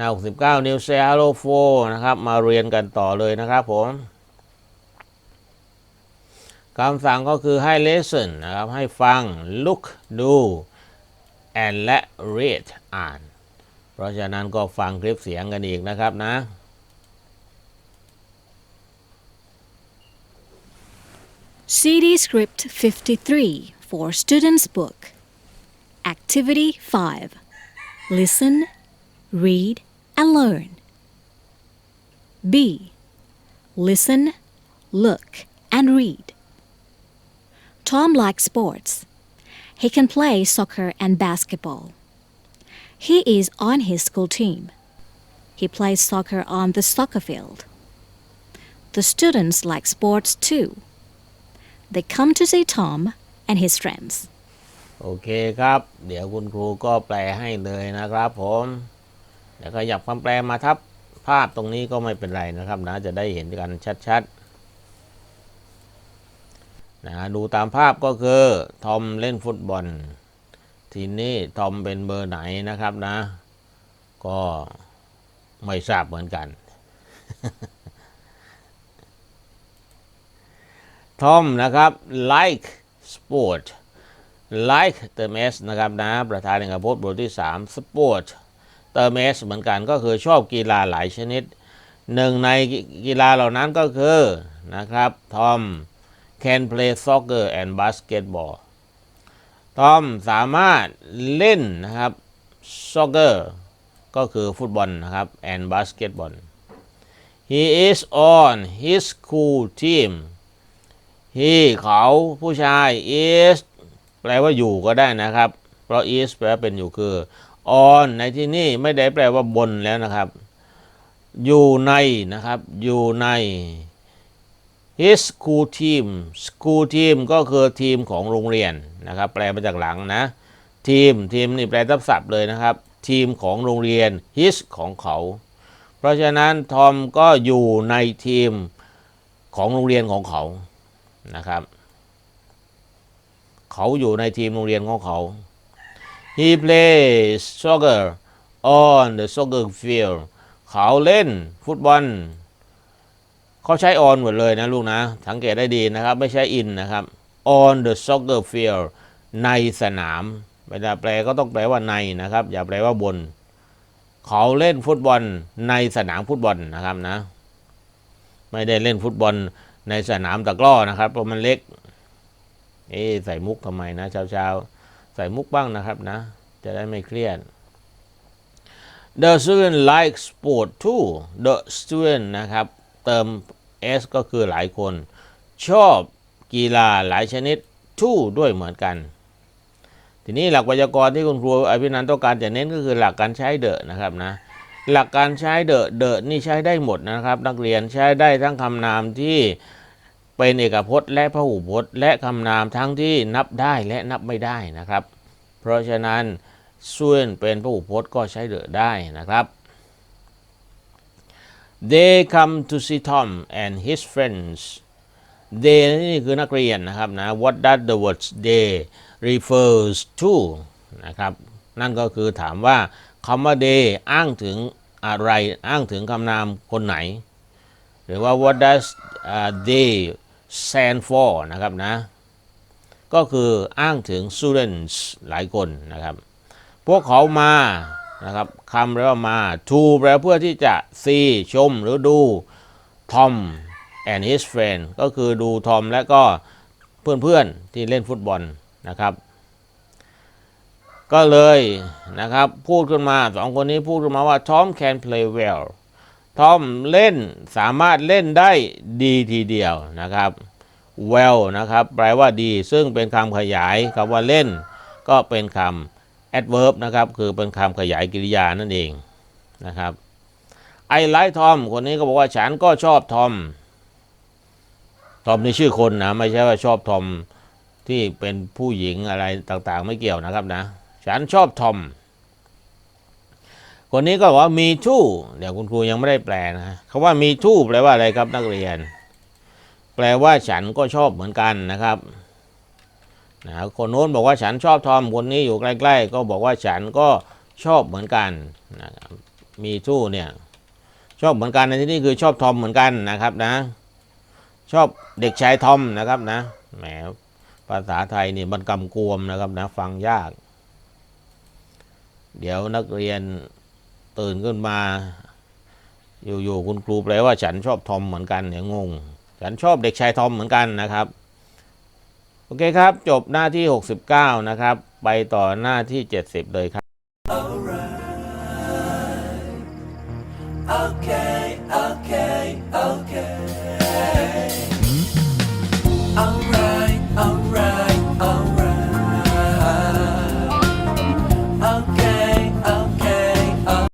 หน้า69 Newcell 4นะครับ มาเรียนกันต่อเลยนะครับผมคำสั่งก็คือให้ listen นะครับ ให้ฟัง look ดู and และ read อ่าน เพราะฉะนั้นก็ฟังคลิปเสียงกันอีกนะครับนะ CD Script 53 for Students Book. Activity 5 Listen, Read, and Learn. B. Listen, Look, and Read. Tom likes sports. He can play soccer and basketball. He is on his school team. He plays soccer on the soccer field. The students like sports too. They come to see Tom and his friends. โอเคครับ เดี๋ยวคุณครูก็แปลให้เลยนะครับผม เดี๋ยวขยับคำแปลมาทับภาพตรงนี้ก็ไม่เป็นไรนะครับนะจะได้เห็นกันชัดๆนะดูตามภาพก็คือทอมเล่นฟุตบอล ทีนี้ทอมเป็นเบอร์ไหนนะครับนะ ก็ไม่ทราบเหมือนกันทอมนะครับ like sport like เติม s นะครับนะ ประธานเอกพจน์บทที่ 3 sport เติม s เหมือนกันก็คือชอบกีฬาหลายชนิดหนึ่งในกีฬาเหล่านั้นก็คือนะครับทอม can play soccer and basketball ทอมสามารถเล่นนะครับ soccer ก็คือฟุตบอลนะครับ and basketball he is on his school team he เขาผู้ชาย is แปลว่าอยู่ก็ได้นะครับ เพราะ is แปลว่าเป็นอยู่คือ on ในที่นี้ไม่ได้แปลว่าบนแล้วนะครับ อยู่ในนะครับ อยู่ใน his school team school team ก็คือทีมของโรงเรียนนะครับ แปลมาจากหลังนะ ทีมทีมนี่แปลทับศัพท์เลยนะครับ ทีมของโรงเรียน his ของเขา เพราะฉะนั้นทอมก็อยู่ในทีมของโรงเรียนของเขานะครับ เขาอยู่ในทีมโรงเรียนของเขา he plays soccer on the soccer field เขาเล่นฟุตบอล เขาใช้ on หมดเลยนะลูกนะ สังเกตได้ดีนะครับ ไม่ใช่ in นะครับ on the soccer field ในสนามเวลาแปลก็ต้องแปลว่าในนะครับ อย่าแปลว่าบน เขาเล่นฟุตบอลในสนามฟุตบอลนะครับนะ ไม่ได้เล่นฟุตบอลในสนามตะกร้อนะครับเพราะมันเล็ก เอ๊ใส่มุกทำไมนะเช้าๆใส่มุกบ้างนะครับนะ จะได้ไม่เครียด The student like sport too The student นะครับ เติม s ก็คือหลายคน ชอบกีฬาหลายชนิด too ด้วยเหมือนกัน ทีนี้หลักไวยากรณ์ที่คุณครูอภินันต้องการจะเน้นก็คือหลักการใช้เดอะนะครับนะหลักการใช้เดอะเดอะนี่ใช้ได้หมดนะครับ นักเรียนใช้ได้ทั้งคำนามที่ เป็นเอกพจน์และพหูพจน์ และคำนามทั้งที่นับได้และนับไม่ได้นะครับ เพราะฉะนั้นส่วนเป็นพหูพจน์ก็ใช้เดอได้นะครับ They come to see Tom and his friends they นี่คือนักเรียนนะครับนะ What does the word they refers to นะครับนั่นก็คือถามว่าคำว่า they อ้างถึงอะไรอ้างถึงคำนามคนไหน หรือว่า what does uh, they stand for นะครับนะ ก็คืออ้างถึง students หลายคนนะครับ พวกเขามานะครับคำแปลว่ามา to แปลเพื่อที่จะ see ชมหรือดู Tom and his friend ก็คือดูทอมและก็เพื่อนๆที่เล่นฟุตบอลนะครับ ก็เลยนะครับพูดขึ้นมาสองคนนี้พูดขึ้นมาว่า Tom can play well ทอมเล่นสามารถเล่นได้ดีทีเดียวนะครับ well นะครับแปลว่าดี ซึ่งเป็นคำขยายคำว่าเล่น ก็เป็นคำ adverb นะครับ คือเป็นคำขยายกริยานั่นเองนะครับ I like Tom คนนี้ก็บอกว่าฉันก็ชอบทอมทอมนี่ชื่อคนนะไม่ใช่ว่าชอบทอมที่เป็นผู้หญิงอะไรต่างๆ ไม่เกี่ยวนะครับนะ ฉันชอบทอม คนนี้ก็บอกว่ามีทู่เดี๋ยวคุณครูยังไม่ได้แปลนะคำว่ามีทู่แปลว่าอะไรครับนักเรียน แปลว่าฉันก็ชอบเหมือนกันนะครับนะคนโน้นบอกว่าฉันชอบทอมคนนี้อยู่ใกล้ ๆ ก็บอกว่าฉันก็ชอบเหมือนกันนะครับมีสู้เนี่ยชอบเหมือนกันในที่นี้คือชอบทอมเหมือนกันนะครับนะ ชอบเด็กชายทอมนะครับนะแหมภาษาไทยนี่มันกำกวมนะครับนะฟังยาก เดี๋ยวนักเรียน ตื่นขึ้นมา อยู่ๆคุณครูแปลว่าฉันชอบทอมเหมือนกันเนี่ยงง ฉันชอบเด็กชายทอมเหมือนกันนะครับ โอเคครับ จบหน้าที่ 69 นะครับ ไปต่อหน้าที่ 70 เลยครับ